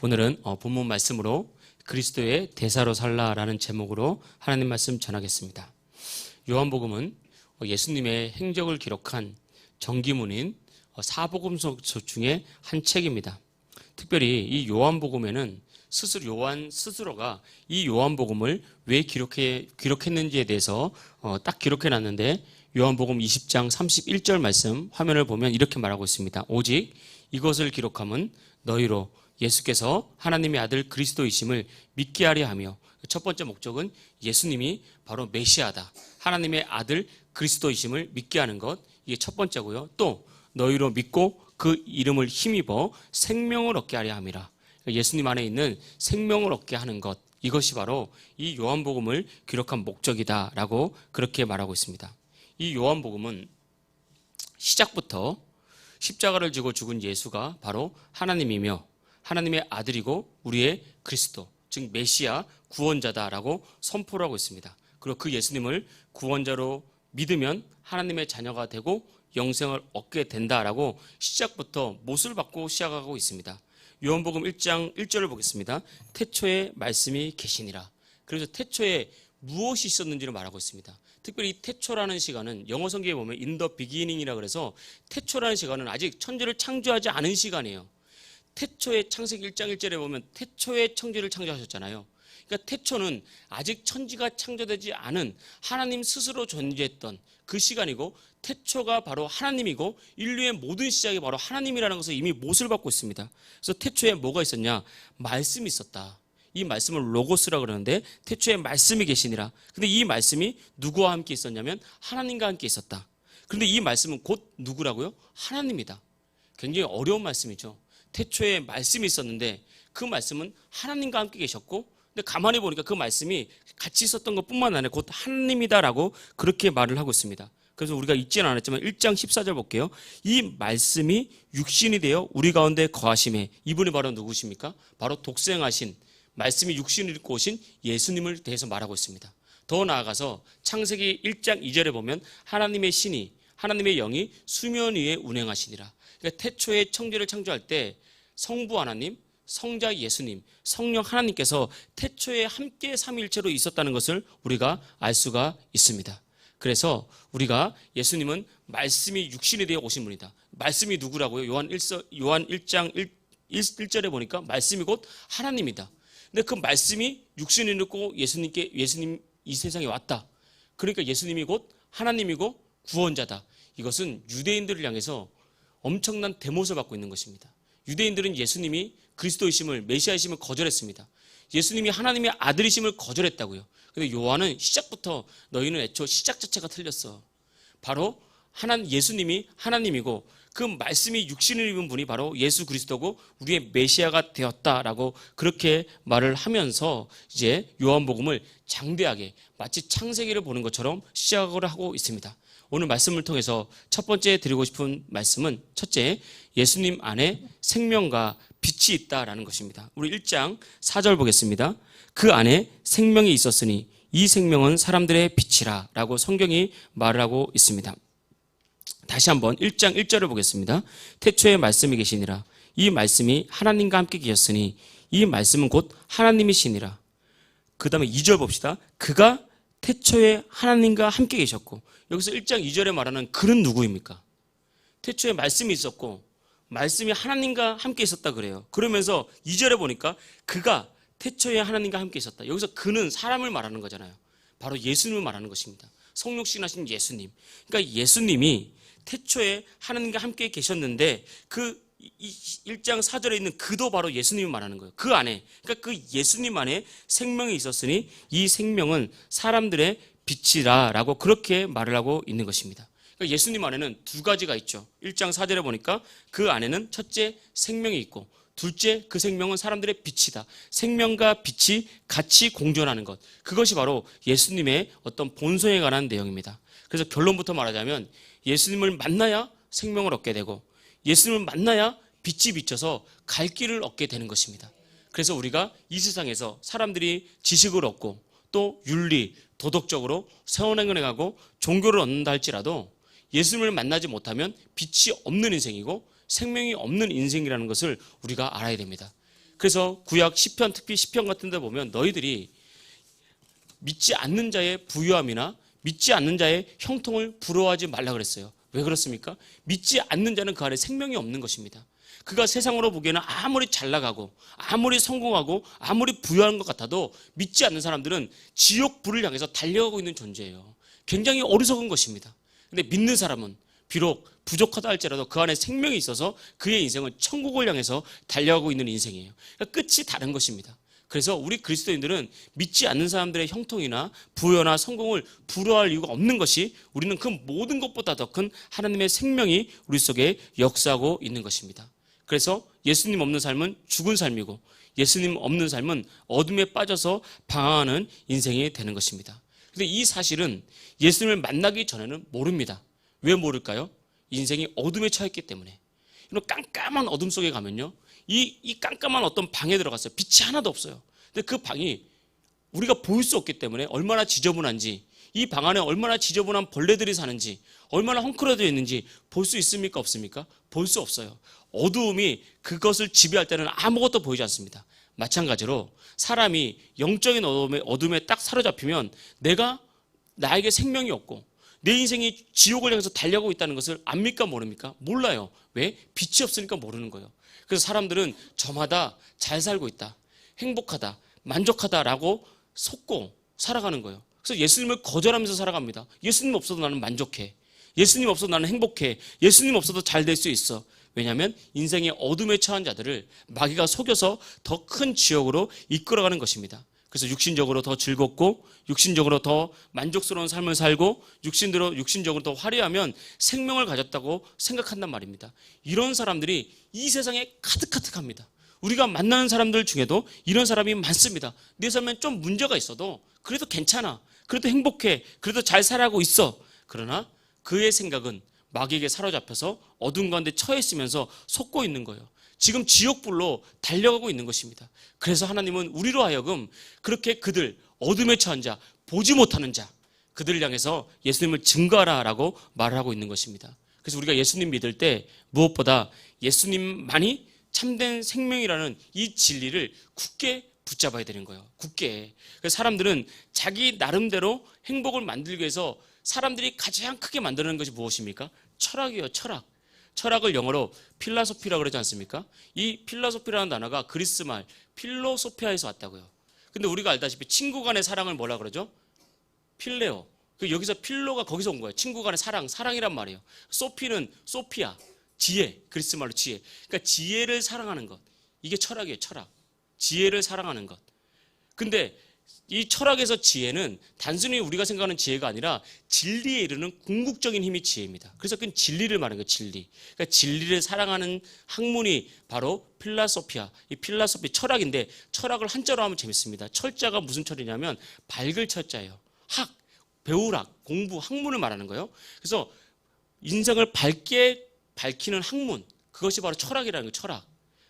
오늘은 어, 본문 말씀으로 그리스도의 대사로 살라라는 제목으로 하나님 말씀 전하겠습니다. 요한복음은 어, 예수님의 행적을 기록한 정기문인 어, 사복음서 중에 한 책입니다. 특별히 이 요한복음에는 스스로 요한 스스로가 이 요한복음을 왜 기록해 기록했는지에 대해서 어, 딱 기록해 놨는데 요한복음 20장 31절 말씀 화면을 보면 이렇게 말하고 있습니다. 오직 이것을 기록함은 너희로 예수께서 하나님의 아들 그리스도이심을 믿게 하려 하며 첫 번째 목적은 예수님이 바로 메시아다. 하나님의 아들 그리스도이심을 믿게 하는 것. 이게 첫 번째고요. 또 너희로 믿고 그 이름을 힘입어 생명을 얻게 하려 함이라. 예수님 안에 있는 생명을 얻게 하는 것. 이것이 바로 이 요한복음을 기록한 목적이다라고 그렇게 말하고 있습니다. 이 요한복음은 시작부터 십자가를 지고 죽은 예수가 바로 하나님이며 하나님의 아들이고 우리의 그리스도, 즉 메시아 구원자다라고 선포를 하고 있습니다. 그리고 그 예수님을 구원자로 믿으면 하나님의 자녀가 되고 영생을 얻게 된다라고 시작부터 못을 받고 시작하고 있습니다. 요한복음 1장 1절을 보겠습니다. 태초에 말씀이 계시니라. 그래서 태초에 무엇이 있었는지를 말하고 있습니다. 특별히 태초라는 시간은 영어 성경에 보면 the beginning이라 그래서 태초라는 시간은 아직 천지를 창조하지 않은 시간이에요. 태초에 창세기 1장 1절에 보면 태초에 천지를 창조하셨잖아요. 그러니까 태초는 아직 천지가 창조되지 않은 하나님 스스로 존재했던 그 시간이고 태초가 바로 하나님이고 인류의 모든 시작이 바로 하나님이라는 것을 이미 못을 받고 있습니다. 그래서 태초에 뭐가 있었냐? 말씀이 있었다. 이 말씀을 로고스라 그러는데 태초에 말씀이 계시니라. 근데 이 말씀이 누구와 함께 있었냐면 하나님과 함께 있었다. 그런데 이 말씀은 곧 누구라고요? 하나님이다. 굉장히 어려운 말씀이죠. 태초에 말씀이 있었는데 그 말씀은 하나님과 함께 계셨고 근데 가만히 보니까 그 말씀이 같이 있었던 것뿐만 아니라 곧 하나님이다라고 그렇게 말을 하고 있습니다. 그래서 우리가 읽지는 않았지만 1장 14절 볼게요. 이 말씀이 육신이 되어 우리 가운데 거하심에 이분이 바로 누구십니까? 바로 독생하신 말씀이 육신을 입고 오신 예수님을 대해서 말하고 있습니다. 더 나아가서 창세기 1장 2절에 보면 하나님의 신이 하나님의 영이 수면 위에 운행하시니라. 그러니까 태초에 청지를 창조할 때 성부 하나님, 성자 예수님, 성령 하나님께서 태초에 함께 삼일체로 있었다는 것을 우리가 알 수가 있습니다. 그래서 우리가 예수님은 말씀이 육신이 되어 오신 분이다. 말씀이 누구라고요? 요한 1 요한 1장 1, 1절에 보니까 말씀이 곧 하나님이다. 근데 그 말씀이 육신이 있고 예수님께 예수님 이 세상에 왔다. 그러니까 예수님이 곧 하나님이고 구원자다. 이것은 유대인들을 향해서 엄청난 대못을 받고 있는 것입니다. 유대인들은 예수님이 그리스도이심을 메시아이심을 거절했습니다. 예수님이 하나님의 아들이심을 거절했다고요. 근데 요한은 시작부터 너희는 애초 시작 자체가 틀렸어. 바로 하나 예수님이 하나님이고 그 말씀이 육신을 입은 분이 바로 예수 그리스도고 우리의 메시아가 되었다라고 그렇게 말을 하면서 이제 요한복음을 장대하게 마치 창세기를 보는 것처럼 시작을 하고 있습니다. 오늘 말씀을 통해서 첫 번째 드리고 싶은 말씀은 첫째, 예수님 안에 생명과 빛이 있다라는 것입니다. 우리 1장 4절 보겠습니다. 그 안에 생명이 있었으니 이 생명은 사람들의 빛이라 라고 성경이 말을 하고 있습니다. 다시 한번 1장 1절을 보겠습니다. 태초에 말씀이 계시니라. 이 말씀이 하나님과 함께 계셨으니 이 말씀은 곧 하나님이시니라. 그 다음에 2절 봅시다. 그가 태초에 하나님과 함께 계셨고 여기서 1장 2절에 말하는 그는 누구입니까? 태초에 말씀이 있었고 말씀이 하나님과 함께 있었다 그래요. 그러면서 2절에 보니까 그가 태초에 하나님과 함께 있었다. 여기서 그는 사람을 말하는 거잖아요. 바로 예수님을 말하는 것입니다. 성육신 하신 예수님. 그러니까 예수님이 태초에 하나님과 함께 계셨는데 그 1장 4절에 있는 그도 바로 예수님을 말하는 거예요. 그 안에. 그러니까 그 예수님 안에 생명이 있었으니 이 생명은 사람들의 빛이라라고 그렇게 말을 하고 있는 것입니다. 그러니까 예수님 안에는 두 가지가 있죠. 1장 4절에 보니까 그 안에는 첫째 생명이 있고 둘째 그 생명은 사람들의 빛이다. 생명과 빛이 같이 공존하는 것. 그것이 바로 예수님의 어떤 본성에 관한 내용입니다. 그래서 결론부터 말하자면 예수님을 만나야 생명을 얻게 되고 예수님을 만나야 빛이 비쳐서 갈 길을 얻게 되는 것입니다. 그래서 우리가 이 세상에서 사람들이 지식을 얻고 또 윤리, 도덕적으로 세원행을 해가고 종교를 얻는다 할지라도 예수님을 만나지 못하면 빛이 없는 인생이고 생명이 없는 인생이라는 것을 우리가 알아야 됩니다. 그래서 구약 시편 특히 시편 같은 데 보면 너희들이 믿지 않는 자의 부유함이나 믿지 않는 자의 형통을 부러워하지 말라 그랬어요. 왜 그렇습니까? 믿지 않는 자는 그 안에 생명이 없는 것입니다. 그가 세상으로 보기에는 아무리 잘 나가고 아무리 성공하고 아무리 부유한 것 같아도 믿지 않는 사람들은 지옥 불을 향해서 달려가고 있는 존재예요. 굉장히 어리석은 것입니다. 근데 믿는 사람은 비록 부족하다 할지라도 그 안에 생명이 있어서 그의 인생은 천국을 향해서 달려가고 있는 인생이에요. 그러니까 끝이 다른 것입니다. 그래서 우리 그리스도인들은 믿지 않는 사람들의 형통이나 부여나 성공을 부러워할 이유가 없는 것이 우리는 그 모든 것보다 더 큰 하나님의 생명이 우리 속에 역사하고 있는 것입니다. 그래서 예수님 없는 삶은 죽은 삶이고 예수님 없는 삶은 어둠에 빠져서 방황하는 인생이 되는 것입니다. 근데 이 사실은 예수님을 만나기 전에는 모릅니다. 왜 모를까요? 인생이 어둠에 처했기 때문에. 이런 깜깜한 어둠 속에 가면요. 이, 이 깜깜한 어떤 방에 들어갔어요. 빛이 하나도 없어요. 근데 그 방이 우리가 볼 수 없기 때문에 얼마나 지저분한지, 이 방 안에 얼마나 지저분한 벌레들이 사는지, 얼마나 헝클어져 있는지 볼 수 있습니까? 없습니까? 볼 수 없어요. 어두움이 그것을 지배할 때는 아무것도 보이지 않습니다. 마찬가지로 사람이 영적인 어둠에, 어둠에 딱 사로잡히면 내가 나에게 생명이 없고 내 인생이 지옥을 향해서 달려가고 있다는 것을 압니까 모릅니까? 몰라요. 왜? 빛이 없으니까 모르는 거예요. 그래서 사람들은 저마다 잘 살고 있다. 행복하다. 만족하다라고 속고 살아가는 거예요. 그래서 예수님을 거절하면서 살아갑니다. 예수님 없어도 나는 만족해. 예수님 없어도 나는 행복해. 예수님 없어도 잘 될 수 있어. 왜냐하면 인생의 어둠에 처한 자들을 마귀가 속여서 더 큰 지옥으로 이끌어가는 것입니다. 그래서 육신적으로 더 즐겁고 육신적으로 더 만족스러운 삶을 살고 육신으로 육신적으로 더 화려하면 생명을 가졌다고 생각한단 말입니다. 이런 사람들이 이 세상에 가득가득합니다. 우리가 만나는 사람들 중에도 이런 사람이 많습니다. 내 삶에 좀 문제가 있어도 그래도 괜찮아. 그래도 행복해. 그래도 잘 살아가고 있어. 그러나 그의 생각은 마귀에게 사로잡혀서 어둠 가운데 처해 있으면서 속고 있는 거예요. 지금 지옥불로 달려가고 있는 것입니다. 그래서 하나님은 우리로 하여금 그렇게 그들 어둠에 처한 자, 보지 못하는 자, 그들을 향해서 예수님을 증거하라라고 말하고 있는 것입니다. 그래서 우리가 예수님 믿을 때 무엇보다 예수님만이 참된 생명이라는 이 진리를 굳게 붙잡아야 되는 거예요. 굳게. 사람들은 자기 나름대로 행복을 만들기 위해서 사람들이 가장 크게 만드는 것이 무엇입니까? 철학이에요, 철학. 철학을 영어로 필라소피라고 그러지 않습니까? 이 필라소피라는 단어가 그리스 말 필로소피아에서 왔다고요. 근데 우리가 알다시피 친구 간의 사랑을 뭐라 그러죠? 필레오. 그 여기서 필로가 거기서 온 거예요. 친구 간의 사랑, 사랑이란 말이에요. 소피는 소피아, 지혜, 그리스 말로 지혜. 그러니까 지혜를 사랑하는 것. 이게 철학이에요, 철학. 지혜를 사랑하는 것. 근데 이 철학에서 지혜는 단순히 우리가 생각하는 지혜가 아니라 진리에 이르는 궁극적인 힘이 지혜입니다. 그래서 그건 진리를 말하는 거예요, 진리. 그러니까 진리를 사랑하는 학문이 바로 필라소피아, 이 필라소피 철학인데 철학을 한자로 하면 재밌습니다. 철자가 무슨 철이냐면 밝을 철자예요. 학, 배우락, 공부, 학문을 말하는 거예요. 그래서 인생을 밝게 밝히는 학문, 그것이 바로 철학이라는 거예요, 철학.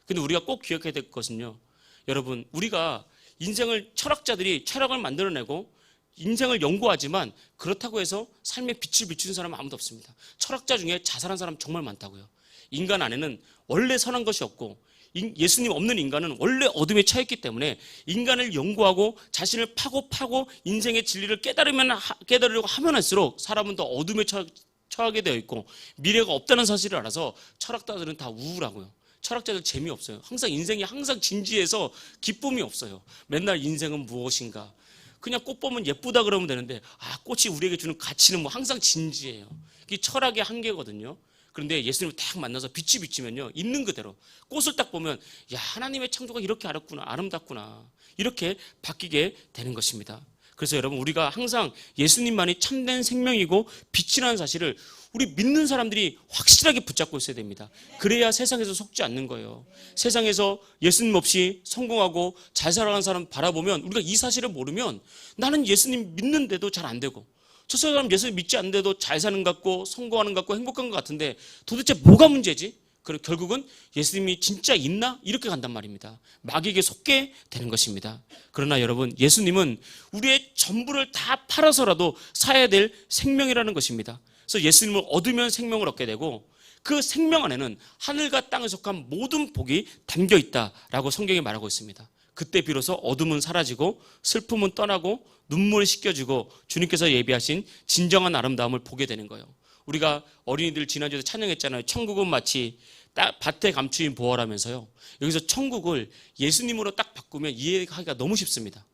근데 우리가 꼭 기억해야 될 것은요. 여러분, 우리가 인생을 철학자들이 철학을 만들어내고 인생을 연구하지만 그렇다고 해서 삶에 빛을 비추는 사람은 아무도 없습니다. 철학자 중에 자살한 사람 정말 많다고요. 인간 안에는 원래 선한 것이 없고 예수님 없는 인간은 원래 어둠에 처했기 때문에 인간을 연구하고 자신을 파고 파고 인생의 진리를 깨달으면 깨달으려고 하면 할수록 사람은 더 어둠에 처, 처하게 되어 있고 미래가 없다는 사실을 알아서 철학자들은 다 우울하고요. 철학자들 재미없어요. 항상 인생이 항상 진지해서 기쁨이 없어요. 맨날 인생은 무엇인가. 그냥 꽃 보면 예쁘다 그러면 되는데 아 꽃이 우리에게 주는 가치는 뭐 항상 진지해요. 이게 철학의 한계거든요. 그런데 예수님을 딱 만나서 빛이 비치면요 있는 그대로 꽃을 딱 보면 야 하나님의 창조가 이렇게 아름구나 아름답구나 이렇게 바뀌게 되는 것입니다. 그래서 여러분 우리가 항상 예수님만이 참된 생명이고 빛이라는 사실을 우리 믿는 사람들이 확실하게 붙잡고 있어야 됩니다. 그래야 세상에서 속지 않는 거예요. 세상에서 예수님 없이 성공하고 잘 살아가는 사람 바라보면 우리가 이 사실을 모르면 나는 예수님 믿는데도 잘 안 되고 저 사람 예수님 믿지 않는데도 잘 사는 것 같고 성공하는 것 같고 행복한 것 같은데 도대체 뭐가 문제지? 그리고 결국은 예수님이 진짜 있나? 이렇게 간단 말입니다. 마귀에게 속게 되는 것입니다. 그러나 여러분, 예수님은 우리의 전부를 다 팔아서라도 사야 될 생명이라는 것입니다. 그래서 예수님을 얻으면 생명을 얻게 되고 그 생명 안에는 하늘과 땅에 속한 모든 복이 담겨 있다라고 성경이 말하고 있습니다. 그때 비로소 어둠은 사라지고 슬픔은 떠나고 눈물이 씻겨지고 주님께서 예비하신 진정한 아름다움을 보게 되는 거예요. 우리가 어린이들 지난주에 찬양했잖아요. 천국은 마치 딱 밭에 감추인 보화라면서요. 여기서 천국을 예수님으로 딱 바꾸면 이해하기가 너무 쉽습니다.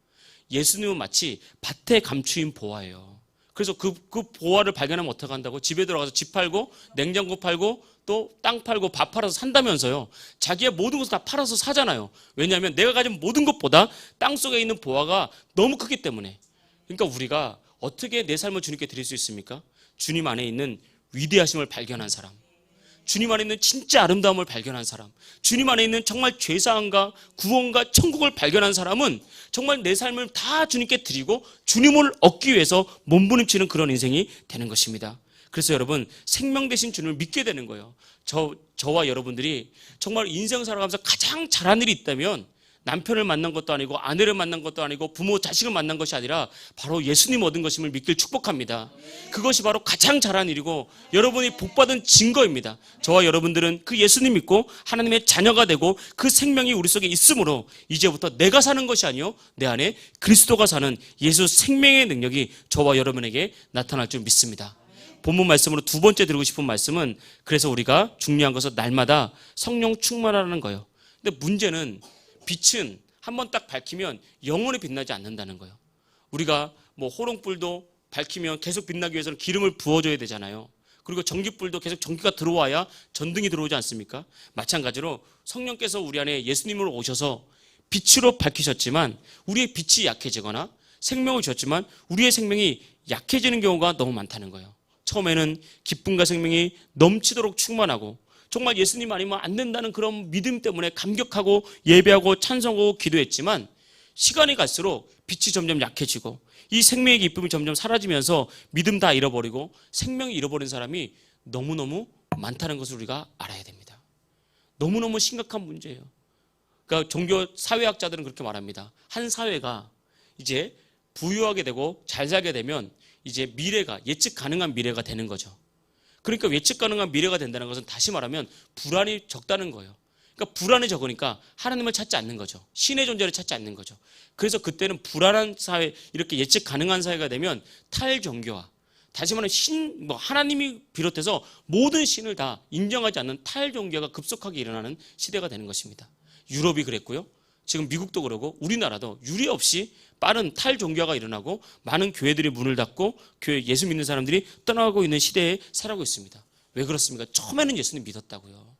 예수님은 마치 밭에 감추인 보화예요. 그래서 그, 그 보화를 발견하면 어떻게 한다고? 집에 들어가서 집 팔고, 냉장고 팔고, 또 땅 팔고, 밥 팔아서 산다면서요. 자기의 모든 것을 다 팔아서 사잖아요. 왜냐하면 내가 가진 모든 것보다 땅 속에 있는 보화가 너무 크기 때문에. 그러니까 우리가 어떻게 내 삶을 주님께 드릴 수 있습니까? 주님 안에 있는 위대하심을 발견한 사람. 주님 안에 있는 진짜 아름다움을 발견한 사람, 주님 안에 있는 정말 죄사함과 구원과 천국을 발견한 사람은 정말 내 삶을 다 주님께 드리고 주님을 얻기 위해서 몸부림치는 그런 인생이 되는 것입니다. 그래서 여러분 생명 대신 주님을 믿게 되는 거예요. 저 저와 여러분들이 정말 인생 살아가면서 가장 잘한 일이 있다면 남편을 만난 것도 아니고 아내를 만난 것도 아니고 부모 자식을 만난 것이 아니라 바로 예수님 얻은 것임을 믿길 축복합니다. 그것이 바로 가장 잘한 일이고 여러분이 복받은 증거입니다. 저와 여러분들은 그 예수님 믿고 하나님의 자녀가 되고 그 생명이 우리 속에 있으므로 이제부터 내가 사는 것이 아니요 내 안에 그리스도가 사는 예수 생명의 능력이 저와 여러분에게 나타날 줄 믿습니다. 본문 말씀으로 두 번째 드리고 싶은 말씀은 그래서 우리가 중요한 것은 날마다 성령 충만하라는 거예요. 근데 문제는 빛은 한 번 딱 밝히면 영원히 빛나지 않는다는 거예요. 우리가 뭐 호롱불도 밝히면 계속 빛나기 위해서는 기름을 부어줘야 되잖아요. 그리고 전기불도 계속 전기가 들어와야 전등이 들어오지 않습니까? 마찬가지로 성령께서 우리 안에 예수님으로 오셔서 빛으로 밝히셨지만 우리의 빛이 약해지거나 생명을 주셨지만 우리의 생명이 약해지는 경우가 너무 많다는 거예요. 처음에는 기쁨과 생명이 넘치도록 충만하고 정말 예수님 아니면 안 된다는 그런 믿음 때문에 감격하고 예배하고 찬송하고 기도했지만 시간이 갈수록 빛이 점점 약해지고 이 생명의 기쁨이 점점 사라지면서 믿음 다 잃어버리고 생명이 잃어버린 사람이 너무너무 많다는 것을 우리가 알아야 됩니다. 너무너무 심각한 문제예요. 그러니까 종교 사회학자들은 그렇게 말합니다. 한 사회가 이제 부유하게 되고 잘 살게 되면 이제 미래가 예측 가능한 미래가 되는 거죠. 그러니까 예측 가능한 미래가 된다는 것은 다시 말하면 불안이 적다는 거예요. 그러니까 불안이 적으니까 하나님을 찾지 않는 거죠. 신의 존재를 찾지 않는 거죠. 그래서 그때는 불안한 사회, 이렇게 예측 가능한 사회가 되면 탈종교화, 다시 말하면 신, 뭐 하나님이 비롯해서 모든 신을 다 인정하지 않는 탈종교가 급속하게 일어나는 시대가 되는 것입니다. 유럽이 그랬고요. 지금 미국도 그러고 우리나라도 유례 없이 빠른 탈종교가 일어나고 많은 교회들이 문을 닫고 교회 예수 믿는 사람들이 떠나가고 있는 시대에 살아가고 있습니다. 왜 그렇습니까? 처음에는 예수님 믿었다고요.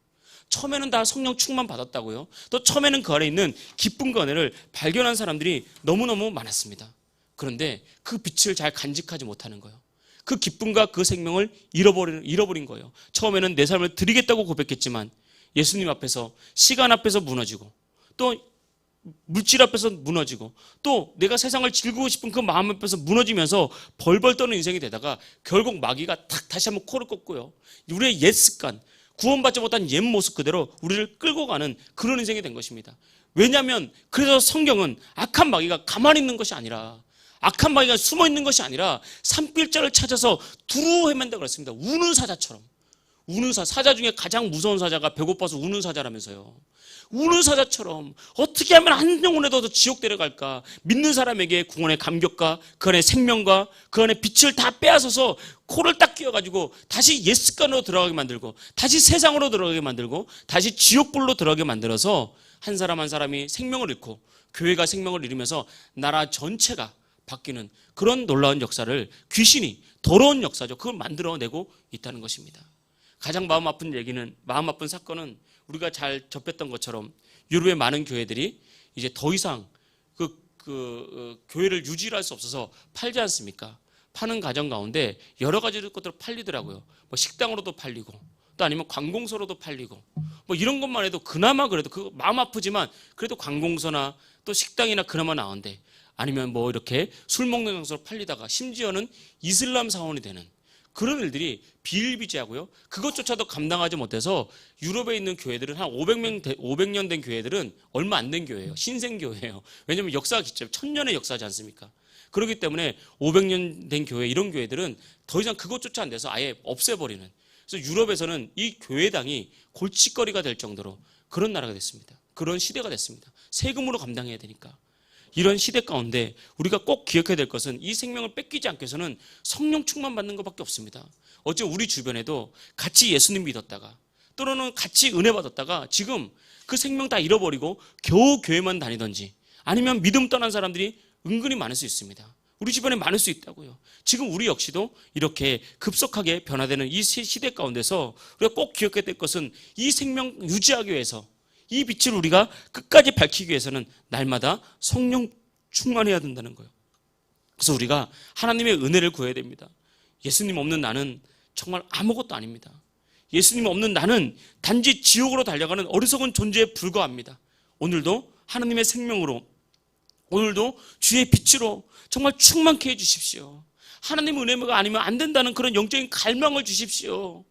처음에는 다 성령 충만 받았다고요. 또 처음에는 그 안에 있는 기쁨과 은혜를 발견한 사람들이 너무너무 많았습니다. 그런데 그 빛을 잘 간직하지 못하는 거예요. 그 기쁨과 그 생명을 잃어버린, 잃어버린 거예요. 처음에는 내 삶을 드리겠다고 고백했지만 예수님 앞에서 시간 앞에서 무너지고 또 물질 앞에서 무너지고 또 내가 세상을 즐기고 싶은 그 마음 앞에서 무너지면서 벌벌 떠는 인생이 되다가 결국 마귀가 탁 다시 한번 코를 꺾고요. 우리의 옛 습관, 구원받지 못한 옛 모습 그대로 우리를 끌고 가는 그런 인생이 된 것입니다. 왜냐하면 그래서 성경은 악한 마귀가 가만히 있는 것이 아니라 악한 마귀가 숨어 있는 것이 아니라 산필자를 찾아서 두루 헤맨다 그랬습니다. 우는 사자처럼. 우는 사, 사자 중에 가장 무서운 사자가 배고파서 우는 사자라면서요. 우는 사자처럼 어떻게 하면 한 영혼에도 더 지옥 데려갈까? 믿는 사람에게 구원의 감격과 그 안에 생명과 그 안에 빛을 다 빼앗아서 코를 딱 끼워가지고 다시 옛 습관으로 들어가게 만들고 다시 세상으로 들어가게 만들고 다시 지옥불로 들어가게 만들어서 한 사람 한 사람이 생명을 잃고 교회가 생명을 잃으면서 나라 전체가 바뀌는 그런 놀라운 역사를 귀신이 더러운 역사죠. 그걸 만들어내고 있다는 것입니다. 가장 마음 아픈 얘기는 마음 아픈 사건은 우리가 잘 접했던 것처럼 유럽의 많은 교회들이 이제 더 이상 그, 그 어, 교회를 유지할 수 없어서 팔지 않습니까? 파는 과정 가운데 여러 가지 것들 팔리더라고요. 뭐 식당으로도 팔리고 또 아니면 관공서로도 팔리고 뭐 이런 것만 해도 그나마 그래도 그 마음 아프지만 그래도 관공서나 또 식당이나 그나마 나은데 아니면 뭐 이렇게 술 먹는 장소로 팔리다가 심지어는 이슬람 사원이 되는 그런 일들이 비일비재하고요. 그것조차도 감당하지 못해서 유럽에 있는 교회들은 한 500명, 500년 된 교회들은 얼마 안 된 교회예요. 신생 교회예요. 왜냐하면 역사가 깊죠. 천년의 역사지 않습니까? 그렇기 때문에 500년 된 교회 이런 교회들은 더 이상 그것조차 안 돼서 아예 없애버리는 그래서 유럽에서는 이 교회당이 골칫거리가 될 정도로 그런 나라가 됐습니다. 그런 시대가 됐습니다. 세금으로 감당해야 되니까. 이런 시대 가운데 우리가 꼭 기억해야 될 것은 이 생명을 뺏기지 않기 위해서는 성령 충만 받는 것밖에 없습니다. 어째 우리 주변에도 같이 예수님 믿었다가 또는 같이 은혜 받았다가 지금 그 생명 다 잃어버리고 겨우 교회만 다니던지 아니면 믿음 떠난 사람들이 은근히 많을 수 있습니다. 우리 주변에 많을 수 있다고요. 지금 우리 역시도 이렇게 급속하게 변화되는 이 시대 가운데서 우리가 꼭 기억해야 될 것은 이 생명 유지하기 위해서 이 빛을 우리가 끝까지 밝히기 위해서는 날마다 성령 충만해야 된다는 거예요. 그래서 우리가 하나님의 은혜를 구해야 됩니다. 예수님 없는 나는 정말 아무것도 아닙니다. 예수님 없는 나는 단지 지옥으로 달려가는 어리석은 존재에 불과합니다. 오늘도 하나님의 생명으로 오늘도 주의 빛으로 정말 충만케 해 주십시오. 하나님 은혜가 아니면 안 된다는 그런 영적인 갈망을 주십시오.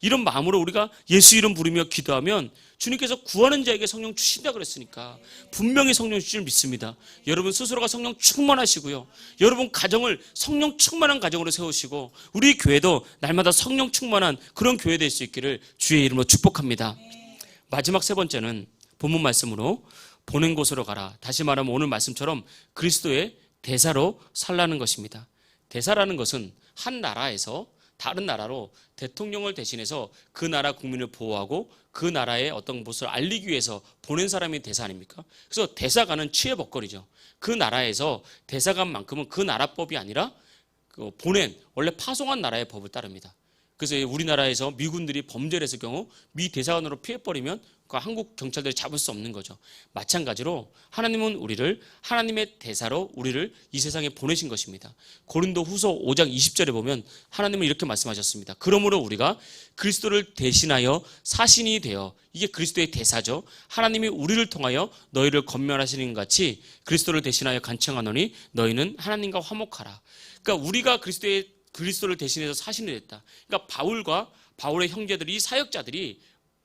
이런 마음으로 우리가 예수 이름 부르며 기도하면 주님께서 구하는 자에게 성령 주신다 그랬으니까 분명히 성령 주실 줄 믿습니다. 여러분 스스로가 성령 충만하시고요. 여러분 가정을 성령 충만한 가정으로 세우시고 우리 교회도 날마다 성령 충만한 그런 교회 될 수 있기를 주의 이름으로 축복합니다. 마지막 세 번째는 본문 말씀으로 보낸 곳으로 가라. 다시 말하면 오늘 말씀처럼 그리스도의 대사로 살라는 것입니다. 대사라는 것은 한 나라에서 다른 나라로 대통령을 대신해서 그 나라 국민을 보호하고 그 나라의 어떤 것을 알리기 위해서 보낸 사람이 대사 아닙니까? 그래서 대사관은 취해법거리죠. 그 나라에서 대사관만큼은 그 나라법이 아니라 그 보낸 원래 파송한 나라의 법을 따릅니다. 그래서 우리나라에서 미군들이 범죄를 했을 경우 미 대사관으로 피해버리면 그 한국 경찰들이 잡을 수 없는 거죠. 마찬가지로 하나님은 우리를 하나님의 대사로 우리를 이 세상에 보내신 것입니다. 고린도 후서 5장 20절에 보면 하나님은 이렇게 말씀하셨습니다. 그러므로 우리가 그리스도를 대신하여 사신이 되어 이게 그리스도의 대사죠. 하나님이 우리를 통하여 너희를 건면하시는 것 같이 그리스도를 대신하여 간청하노니 너희는 하나님과 화목하라. 그러니까 우리가 그리스도의 그리스도를 대신해서 사신이 됐다. 그러니까 바울과 바울의 형제들이 이 사역자들이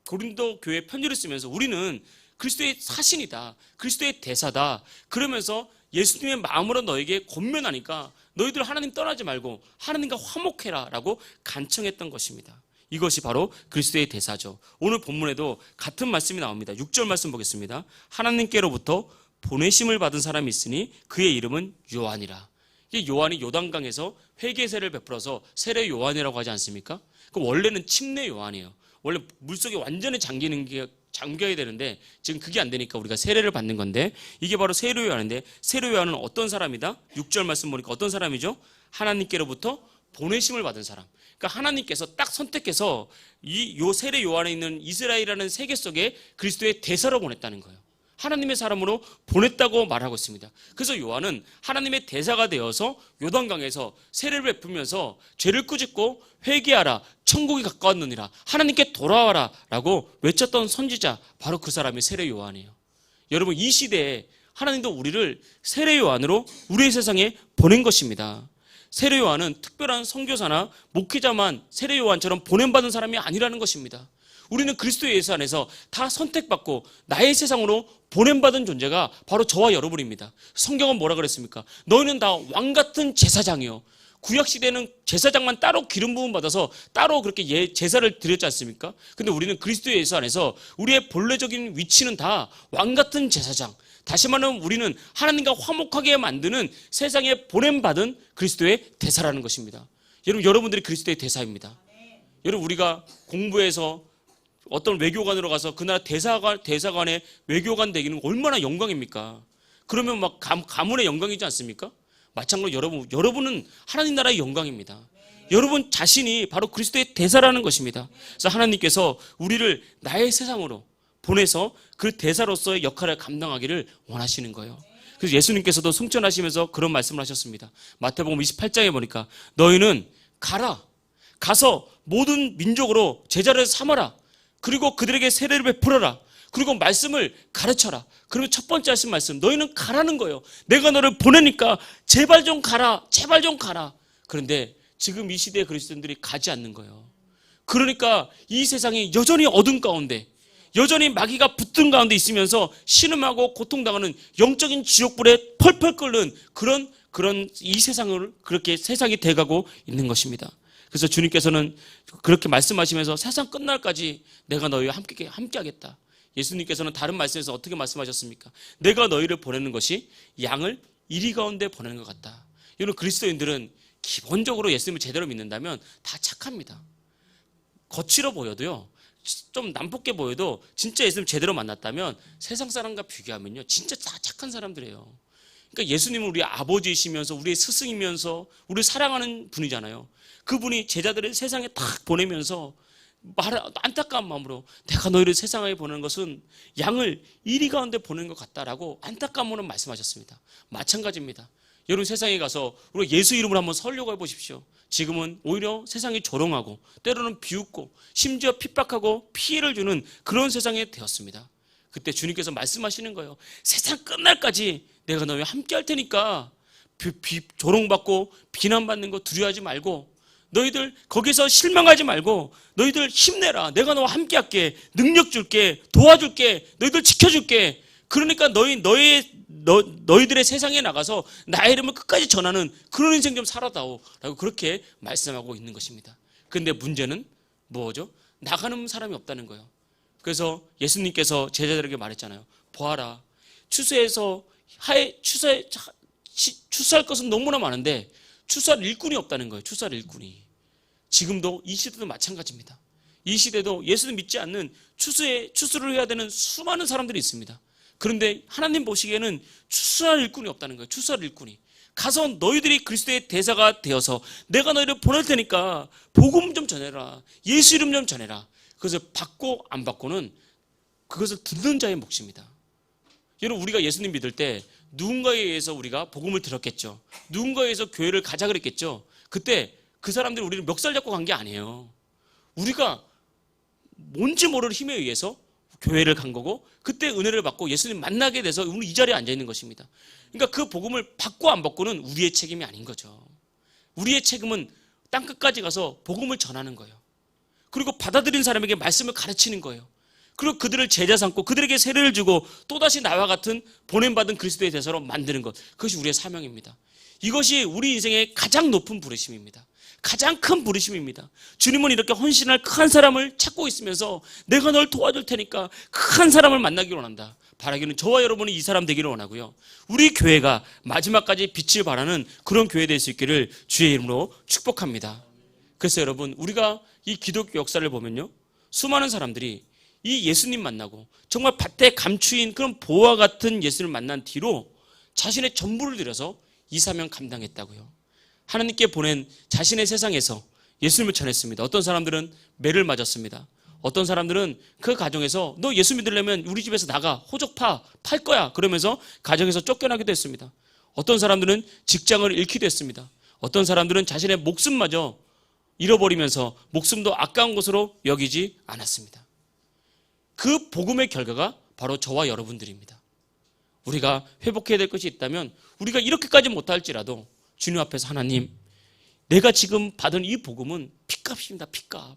고린도 교회 편지를 쓰면서 우리는 그리스도의 사신이다. 그리스도의 대사다. 그러면서 예수님의 마음으로 너에게 권면하니까 너희들 하나님 떠나지 말고 하나님과 화목해라 라고 간청했던 것입니다. 이것이 바로 그리스도의 대사죠. 오늘 본문에도 같은 말씀이 나옵니다. 6절 말씀 보겠습니다. 하나님께로부터 보내심을 받은 사람이 있으니 그의 이름은 요한이라. 이게 요한이 요단강에서 회개세를 베풀어서 세례 요한이라고 하지 않습니까? 그 원래는 침례 요한이에요. 원래 물속에 완전히 잠기는 게 잠겨야 되는데 지금 그게 안 되니까 우리가 세례를 받는 건데 이게 바로 세례 요한인데 세례 요한은 어떤 사람이다? 6절 말씀 보니까 어떤 사람이죠? 하나님께로부터 보내심을 받은 사람. 그러니까 하나님께서 딱 선택해서 이 요 세례 요한에 있는 이스라엘이라는 세계 속에 그리스도의 대사로 보냈다는 거예요. 하나님의 사람으로 보냈다고 말하고 있습니다. 그래서 요한은 하나님의 대사가 되어서 요단강에서 세례를 베풀면서 죄를 꾸짖고 회개하라 천국이 가까웠느니라 하나님께 돌아와라 라고 외쳤던 선지자 바로 그 사람이 세례 요한이에요. 여러분 이 시대에 하나님도 우리를 세례 요한으로 우리의 세상에 보낸 것입니다. 세례 요한은 특별한 선교사나 목회자만 세례 요한처럼 보냄받은 사람이 아니라는 것입니다. 우리는 그리스도 예수 안에서 다 선택받고 나의 세상으로 보냄받은 존재가 바로 저와 여러분입니다. 성경은 뭐라 그랬습니까? 너희는 다 왕 같은 제사장이요. 구약 시대는 제사장만 따로 기름 부음 받아서 따로 그렇게 예, 제사를 드렸지 않습니까? 근데 우리는 그리스도 예수 안에서 우리의 본래적인 위치는 다 왕 같은 제사장. 다시 말하면 우리는 하나님과 화목하게 만드는 세상에 보냄 받은 그리스도의 대사라는 것입니다. 여러분 여러분들이 그리스도의 대사입니다. 여러분 우리가 공부해서 어떤 외교관으로 가서 그 나라 대사관, 대사관의 외교관 되기는 얼마나 영광입니까? 그러면 막 가, 가문의 영광이지 않습니까? 마찬가지로 여러분, 여러분은 하나님 나라의 영광입니다. 여러분 자신이 바로 그리스도의 대사라는 것입니다. 그래서 하나님께서 우리를 나의 세상으로 보내서 그 대사로서의 역할을 감당하기를 원하시는 거예요. 그래서 예수님께서도 승천하시면서 그런 말씀을 하셨습니다. 마태복음 28장에 보니까 너희는 가라. 가서 모든 민족으로 제자를 삼아라. 그리고 그들에게 세례를 베풀어라. 그리고 말씀을 가르쳐라. 그리고 첫 번째 하신 말씀, 너희는 가라는 거예요. 내가 너를 보내니까 제발 좀 가라. 제발 좀 가라. 그런데 지금 이 시대의 그리스도인들이 가지 않는 거예요. 그러니까 이 세상이 여전히 어둠 가운데, 여전히 마귀가 붙든 가운데 있으면서 신음하고 고통당하는 영적인 지옥불에 펄펄 끓는 그런 그런 이 세상을 그렇게 세상이 돼가고 있는 것입니다. 그래서 주님께서는 그렇게 말씀하시면서 세상 끝날까지 내가 너희와 함께 함께 하겠다. 예수님께서는 다른 말씀에서 어떻게 말씀하셨습니까? 내가 너희를 보내는 것이 양을 이리 가운데 보내는 것 같다. 여러분 그리스도인들은 기본적으로 예수님을 제대로 믿는다면 다 착합니다. 거칠어 보여도요. 좀 남폭게 보여도 진짜 예수님 제대로 만났다면 세상 사람과 비교하면요. 진짜 다 착한 사람들이에요. 그러니까 예수님은 우리 아버지이시면서 우리의 스승이면서 우리를 사랑하는 분이잖아요. 그분이 제자들을 세상에 탁 보내면서 말 안타까운 마음으로 내가 너희를 세상에 보내는 것은 양을 이리 가운데 보내는 것 같다라고 안타까운 마음으로 말씀하셨습니다. 마찬가지입니다. 여러분 세상에 가서 우리 예수 이름으로 한번 설려고 해보십시오. 지금은 오히려 세상이 조롱하고 때로는 비웃고 심지어 핍박하고 피해를 주는 그런 세상이 되었습니다. 그때 주님께서 말씀하시는 거예요. 세상 끝날까지 내가 너희와 함께 할 테니까 비, 비, 조롱받고 비난받는 거 두려워하지 말고 너희들 거기서 실망하지 말고 너희들 힘내라. 내가 너와 함께 할게. 능력 줄게. 도와줄게. 너희들 지켜줄게. 그러니까 너희 너희 너, 너희들의 세상에 나가서 나의 이름을 끝까지 전하는 그런 인생 좀 살아다오라고 그렇게 말씀하고 있는 것입니다. 근데 문제는 뭐죠? 나가는 사람이 없다는 거예요. 그래서 예수님께서 제자들에게 말했잖아요. 보아라. 추수해서 하에 추수해 추수할 것은 너무나 많은데 추수할 일꾼이 없다는 거예요. 추수할 일꾼이. 지금도 이 시대도 마찬가지입니다. 이 시대도 예수를 믿지 않는 추수에 추수를 해야 되는 수많은 사람들이 있습니다. 그런데 하나님 보시기에는 추수할 일꾼이 없다는 거예요. 추수할 일꾼이. 가서 너희들이 그리스도의 대사가 되어서 내가 너희를 보낼 테니까 복음 좀 전해라. 예수 이름 좀 전해라. 그것을 받고 안 받고는 그것을 듣는 자의 몫입니다. 여러분 우리가 예수님 믿을 때 누군가에 의해서 우리가 복음을 들었겠죠. 누군가에 의해서 교회를 가자 그랬겠죠. 그때 그 사람들이 우리를 멱살 잡고 간 게 아니에요. 우리가 뭔지 모를 힘에 의해서 교회를 간 거고 그때 은혜를 받고 예수님 만나게 돼서 오늘 이 자리에 앉아 있는 것입니다. 그러니까 그 복음을 받고 안 받고는 우리의 책임이 아닌 거죠. 우리의 책임은 땅 끝까지 가서 복음을 전하는 거예요. 그리고 받아들인 사람에게 말씀을 가르치는 거예요. 그리고 그들을 제자 삼고 그들에게 세례를 주고 또다시 나와 같은 보냄받은 그리스도의 대사로 만드는 것. 그것이 우리의 사명입니다. 이것이 우리 인생의 가장 높은 부르심입니다. 가장 큰 부르심입니다. 주님은 이렇게 헌신할 큰 사람을 찾고 있으면서 내가 널 도와줄 테니까 큰 사람을 만나기를 원한다. 바라기는 저와 여러분이 이 사람 되기를 원하고요. 우리 교회가 마지막까지 빛을 발하는 그런 교회 될 수 있기를 주의 이름으로 축복합니다. 그래서 여러분 우리가 이 기독교 역사를 보면요. 수많은 사람들이 이 예수님 만나고 정말 밭에 감추인 그런 보화 같은 예수를 만난 뒤로 자신의 전부를 들여서 이 사명 감당했다고요. 하나님께 보낸 자신의 세상에서 예수님을 전했습니다. 어떤 사람들은 매를 맞았습니다. 어떤 사람들은 그 가정에서 너 예수 믿으려면 우리 집에서 나가 호적파 팔 거야 그러면서 가정에서 쫓겨나기도 했습니다. 어떤 사람들은 직장을 잃기도 했습니다. 어떤 사람들은 자신의 목숨마저 잃어버리면서 목숨도 아까운 것으로 여기지 않았습니다. 그 복음의 결과가 바로 저와 여러분들입니다. 우리가 회복해야 될 것이 있다면 우리가 이렇게까지 못할지라도 주님 앞에서 하나님 내가 지금 받은 이 복음은 피값입니다. 피값.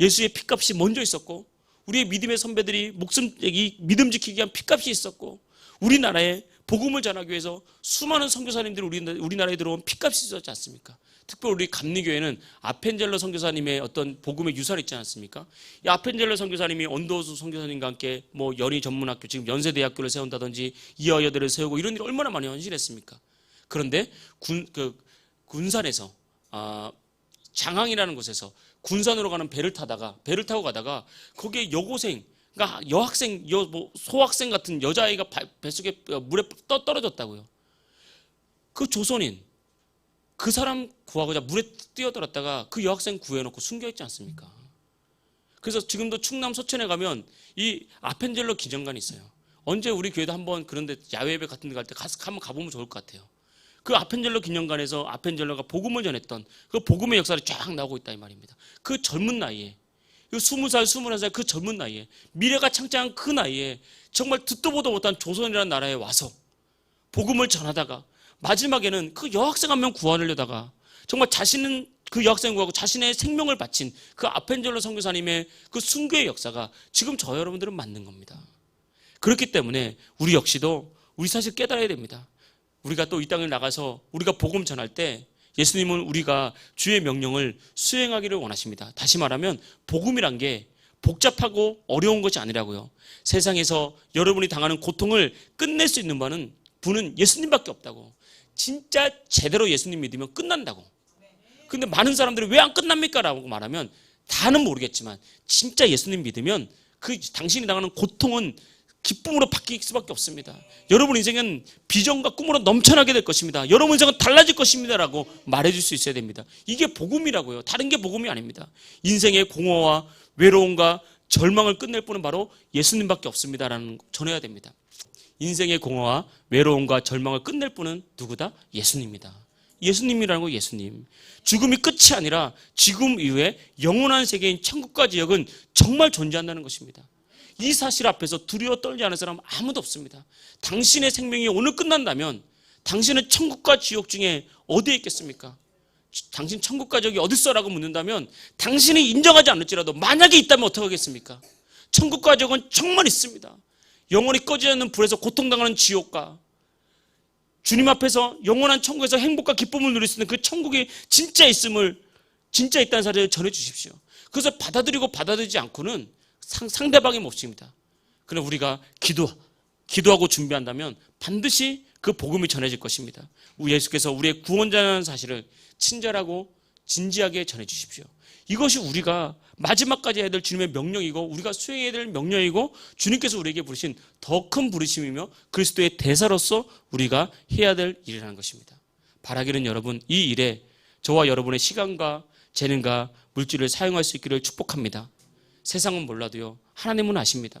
예수의 피값이 먼저 있었고 우리의 믿음의 선배들이 목숨 이 믿음 지키기 위한 피값이 있었고 우리나라에 복음을 전하기 위해서 수많은 선교사님들이 우리나라에 들어온 피값이 있었지 않습니까? 특별히 우리 감리교회는 아펜젤러 선교사님의 어떤 복음의 유산이 있지 않습니까? 이 아펜젤러 선교사님이 언더우스 선교사님과 함께 뭐 연희 전문학교 지금 연세대학교를 세운다든지 이화여대를 세우고 이런 일을 얼마나 많이 헌신했습니까? 그런데 군, 그 군산에서 아, 장항이라는 곳에서 군산으로 가는 배를 타다가 배를 타고 가다가 거기에 여고생 그러니까 여학생 여 뭐 소학생 같은 여자아이가 뱃속에 물에 떠 떨어졌다고요. 그 조선인 그 사람 구하고자 물에 뛰어들었다가 그 여학생 구해놓고 숨겨있지 않습니까? 그래서 지금도 충남 서천에 가면 이 아펜젤러 기념관이 있어요. 언제 우리 교회도 한번 그런데 야외 예배 같은 데 갈 때 가서 한번 가보면 좋을 것 같아요. 그 아펜젤러 기념관에서 아펜젤러가 복음을 전했던 그 복음의 역사를 쫙 나오고 있다 이 말입니다. 그 젊은 나이에 그 스무 살, 스물한 살그 젊은 나이에 미래가 창창한 그 나이에 정말 듣도 보도 못한 조선이라는 나라에 와서 복음을 전하다가 마지막에는 그 여학생 한 명 구하려다가 정말 자신은 그 여학생 구하고 자신의 생명을 바친 그 아펜젤러 선교사님의 그 순교의 역사가 지금 저 여러분들은 맞는 겁니다. 그렇기 때문에 우리 역시도 우리 사실 깨달아야 됩니다. 우리가 또 이 땅을 나가서 우리가 복음 전할 때 예수님은 우리가 주의 명령을 수행하기를 원하십니다. 다시 말하면 복음이란 게 복잡하고 어려운 것이 아니라고요. 세상에서 여러분이 당하는 고통을 끝낼 수 있는 분은 분은 예수님밖에 없다고. 진짜 제대로 예수님 믿으면 끝난다고. 근데 많은 사람들이 왜 안 끝납니까? 라고 말하면 다는 모르겠지만 진짜 예수님 믿으면 그 당신이 당하는 고통은 기쁨으로 바뀔 수밖에 없습니다. 여러분 인생은 비전과 꿈으로 넘쳐나게 될 것입니다. 여러분 인생은 달라질 것입니다라고 말해줄 수 있어야 됩니다. 이게 복음이라고요. 다른 게 복음이 아닙니다. 인생의 공허와 외로움과 절망을 끝낼 분은 바로 예수님밖에 없습니다라는 거 전해야 됩니다. 인생의 공허와 외로움과 절망을 끝낼 분은 누구다? 예수님이다. 예수님이라는 거 예수님. 죽음이 끝이 아니라 지금 이후에 영원한 세계인 천국과 지역은 정말 존재한다는 것입니다. 이 사실 앞에서 두려워 떨지 않은 사람 아무도 없습니다. 당신의 생명이 오늘 끝난다면 당신은 천국과 지옥 중에 어디에 있겠습니까? 당신 천국과 지옥이 어딨어라고 묻는다면 당신이 인정하지 않을지라도 만약에 있다면 어떡하겠습니까? 천국과 지옥은 정말 있습니다. 영원히 꺼지지 않는 불에서 고통당하는 지옥과 주님 앞에서 영원한 천국에서 행복과 기쁨을 누릴 수 있는 그 천국이 진짜 있음을 진짜 있다는 사실을 전해 주십시오. 그래서 받아들이고 받아들이지 않고는 상, 상대방이 몫입니다. 그러나 우리가 기도 기도하고 준비한다면 반드시 그 복음이 전해질 것입니다. 우리 예수께서 우리의 구원자라는 사실을 친절하고 진지하게 전해 주십시오. 이것이 우리가 마지막까지 해야 될 주님의 명령이고 우리가 수행해야 될 명령이고 주님께서 우리에게 부르신 더 큰 부르심이며 그리스도의 대사로서 우리가 해야 될 일이라는 것입니다. 바라기는 여러분 이 일에 저와 여러분의 시간과 재능과 물질을 사용할 수 있기를 축복합니다. 세상은 몰라도요 하나님은 아십니다.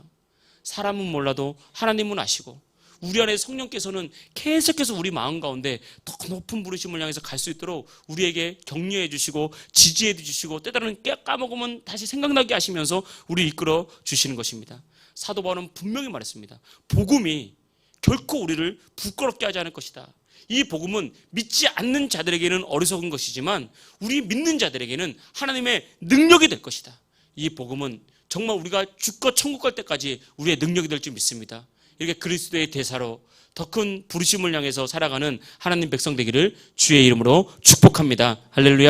사람은 몰라도 하나님은 아시고 우리 안에 성령께서는 계속해서 우리 마음 가운데 더 높은 부르심을 향해서 갈 수 있도록 우리에게 격려해 주시고 지지해 주시고 때때로는 깨- 까먹으면 다시 생각나게 하시면서 우리 이끌어 주시는 것입니다. 사도 바울은 분명히 말했습니다. 복음이 결코 우리를 부끄럽게 하지 않을 것이다. 이 복음은 믿지 않는 자들에게는 어리석은 것이지만 우리 믿는 자들에게는 하나님의 능력이 될 것이다. 이 복음은 정말 우리가 죽고 천국 갈 때까지 우리의 능력이 될 줄 믿습니다. 이렇게 그리스도의 대사로 더 큰 부르심을 향해서 살아가는 하나님 백성 되기를 주의 이름으로 축복합니다. 할렐루야.